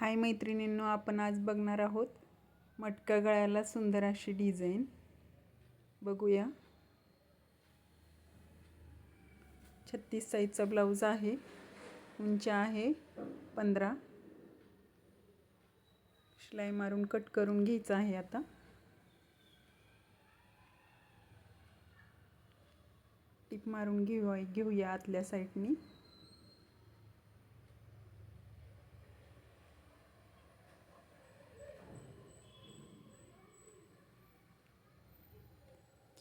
हाय मैत्रिणींनो आपण आज बघणार आहोत मटका गळ्याला सुंदर अशी डिझाईन. बघूया. छत्तीस साईजचा ब्लाऊज आहे उंची आहे पंधरा. शिलाई मारून कट करून घ्यायचं आहे आता. टिप मारून घेऊ घेऊया आतल्या साईडनी.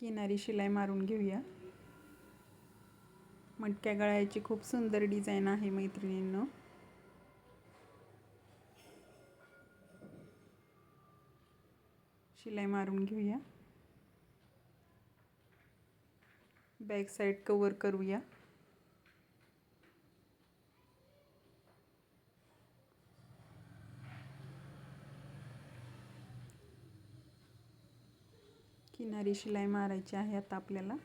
किनारी शिलाई मारून घेऊया. मटक्या गळ्याची खूप सुंदर डिझाईन आहे मैत्रिणींनो. शिलाई मारून घेऊया. बॅक साईड कवर करूया. किनारी शिलाई मारायची आहे आता आपल्याला.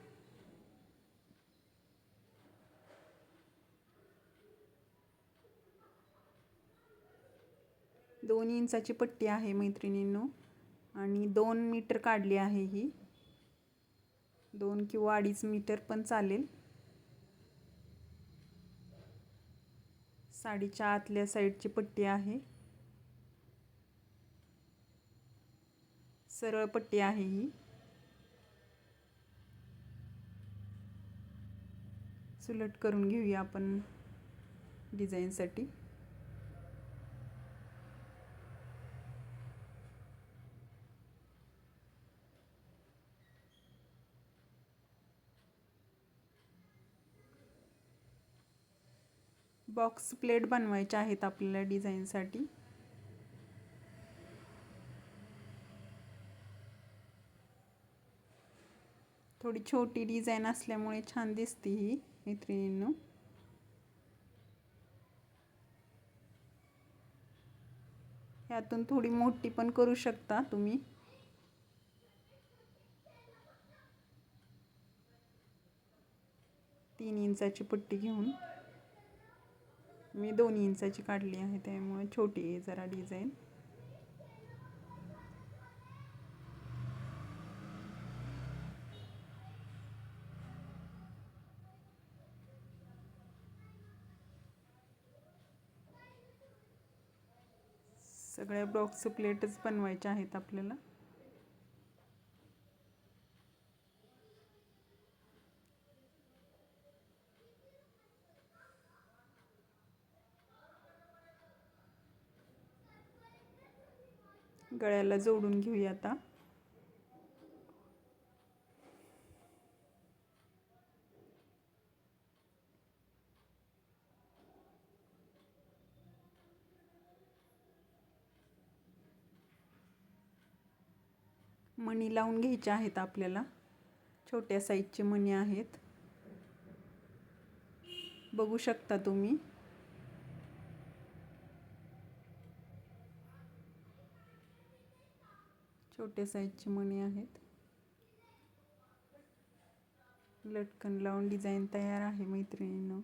दोन इंचाची पट्टी आहे मैत्रिणींनो. आणि दोन मीटर काढली आहे ही. दोन किंवा अडीच मीटर पण चालेल. साडीच्या आतल्या साईडची पट्टी आहे. सरळ पट्टी आहे ही. सुलट करून घेऊया आपण डिझाईनसाठी बॉक्स प्लेट बनवायच्या आहेत आपल्याला डिझाईनसाठी थोडी छोटी डिझाईन असल्यामुळे छान दिसते ही. मैत्रिणींनो यातून थोडी मोठी पण करू शकता तुम्ही. तीन इंचाची पट्टी घेऊन. मी दोन इंचाची काढली आहे त्यामुळे छोटी आहे जरा डिझाईन. सगळ्या बॉक्स प्लेटच बनवायच्या आहेत आपल्याला. गळ्याला जोडून घेऊया आता. मणी लावून घ्यायच्या आहेत आपल्याला. छोट्या साईजचे मणी आहेत. बघू शकता तुम्ही. छोट्या साईजचे मणी आहेत. लटकन लावून डिझाईन तयार आहे मैत्रिणीनं.